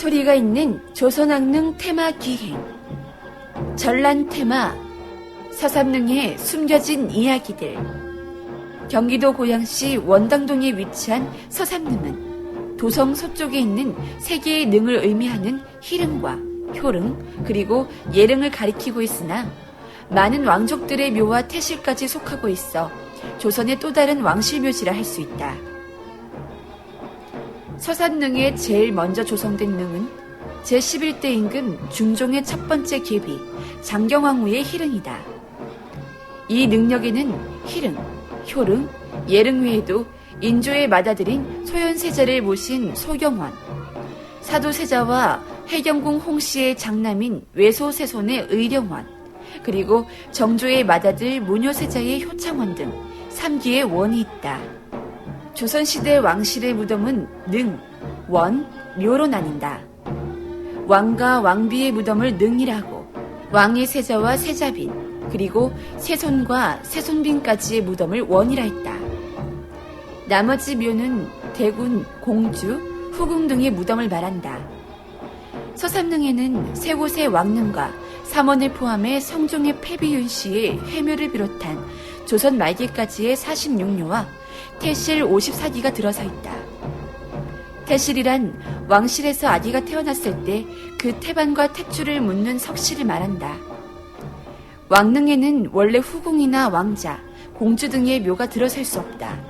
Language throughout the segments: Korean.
스토리가 있는 조선왕릉 테마 기행. 전란 테마. 서삼릉의 숨겨진 이야기들. 경기도 고양시 원당동에 위치한 서삼릉은 도성 서쪽에 있는 세 개의 능을 의미하는 희릉과 효릉 그리고 예릉을 가리키고 있으나 많은 왕족들의 묘와 태실까지 속하고 있어 조선의 또 다른 왕실묘지라 할 수 있다. 서산릉에 제일 먼저 조성된 능은 제11대 임금 중종의 첫 번째 계비 장경왕후의 희릉이다. 이 능력에는 희릉, 효릉, 예릉 외에도 인조의 맏아들인 소현세자를 모신 소경원, 사도세자와 해경궁 홍씨의 장남인 외소세손의 의령원, 그리고 정조의 맏아들 모녀세자의 효창원 등 3기의 원이 있다. 조선시대 왕실의 무덤은 능, 원, 묘로 나뉜다. 왕과 왕비의 무덤을 능이라고, 왕의 세자와 세자빈, 그리고 세손과 세손빈까지의 무덤을 원이라 했다. 나머지 묘는 대군, 공주, 후궁 등의 무덤을 말한다. 서삼릉에는 세 곳의 왕릉과 삼원을 포함해 성종의 패비윤 씨의 회묘를 비롯한 조선 말기까지의 46묘와 태실 54기가 들어서 있다. 태실이란 왕실에서 아기가 태어났을 때 그 태반과 태출을 묻는 석실을 말한다. 왕릉에는 원래 후궁이나 왕자, 공주 등의 묘가 들어설 수 없다.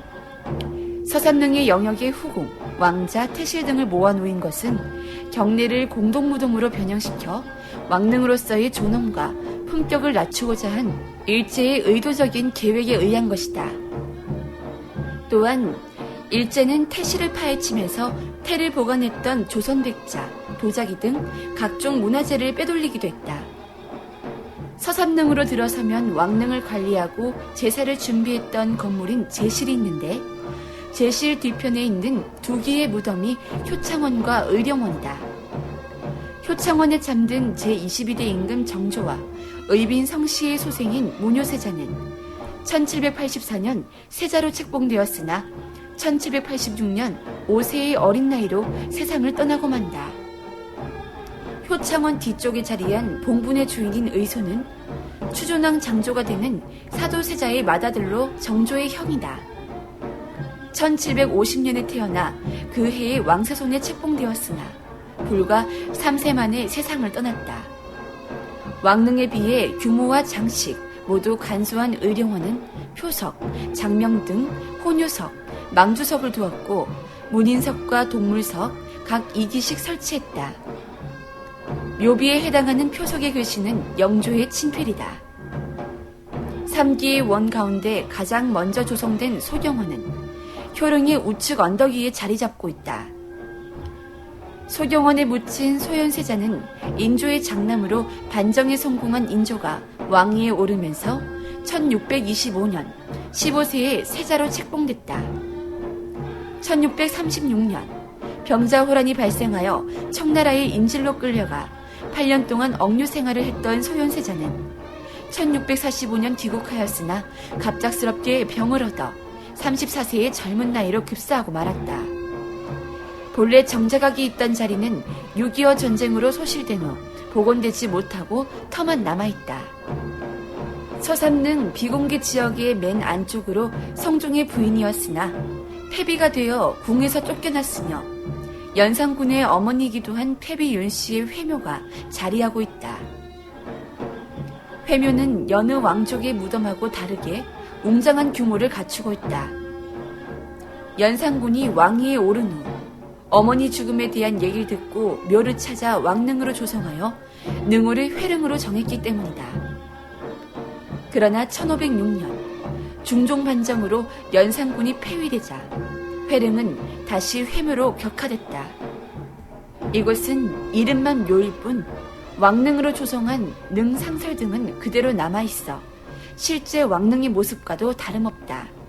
서삼릉의 영역의 후궁, 왕자, 태실 등을 모아놓은 것은 경례를 공동무덤으로 변형시켜 왕릉으로서의 존엄과 품격을 낮추고자 한 일제의 의도적인 계획에 의한 것이다. 또한 일제는 태실을 파헤치면서 태를 보관했던 조선백자, 도자기 등 각종 문화재를 빼돌리기도 했다. 서삼릉으로 들어서면 왕릉을 관리하고 제사를 준비했던 건물인 제실이 있는데 제실 뒤편에 있는 두 개의 무덤이 효창원과 의령원이다. 효창원에 잠든 제22대 임금 정조와 의빈 성씨의 소생인 무녀세자는 1784년 세자로 책봉되었으나 1786년 5세의 어린 나이로 세상을 떠나고 만다. 효창원 뒤쪽에 자리한 봉분의 주인인 의소는 추존왕 장조가 되는 사도세자의 맏아들로 정조의 형이다. 1750년에 태어나 그 해에 왕세손에 책봉되었으나 불과 3세 만에 세상을 떠났다. 왕릉에 비해 규모와 장식 모두 간소한 의령원은 표석, 장명 등 혼유석, 망주석을 두었고 문인석과 동물석 각 2기씩 설치했다. 묘비에 해당하는 표석의 글씨는 영조의 친필이다. 3기의 원 가운데 가장 먼저 조성된 소경원은 효릉의 우측 언덕 위에 자리 잡고 있다. 소경원에 묻힌 소현세자는 인조의 장남으로 반정에 성공한 인조가 왕위에 오르면서 1625년 15세에 세자로 책봉됐다. 1636년 병자호란이 발생하여 청나라의 인질로 끌려가 8년 동안 억류 생활을 했던 소현세자는 1645년 귀국하였으나 갑작스럽게 병을 얻어 34세의 젊은 나이로 급사하고 말았다. 본래 정자각이 있던 자리는 6.25 전쟁으로 소실된 후 복원되지 못하고 터만 남아있다. 서삼릉 비공개 지역의 맨 안쪽으로 성종의 부인이었으나 폐비가 되어 궁에서 쫓겨났으며 연산군의 어머니이기도 한 폐비 윤 씨의 회묘가 자리하고 있다. 회묘는 여느 왕족의 무덤하고 다르게 웅장한 규모를 갖추고 있다. 연산군이 왕위에 오른 후 어머니 죽음에 대한 얘기를 듣고 묘를 찾아 왕릉으로 조성하여 능호를 회릉으로 정했기 때문이다. 그러나 1506년 중종 반정으로 연산군이 폐위되자 회릉은 다시 회묘로 격화됐다. 이곳은 이름만 묘일 뿐 왕릉으로 조성한 능상설 등은 그대로 남아있어 실제 왕릉의 모습과도 다름없다.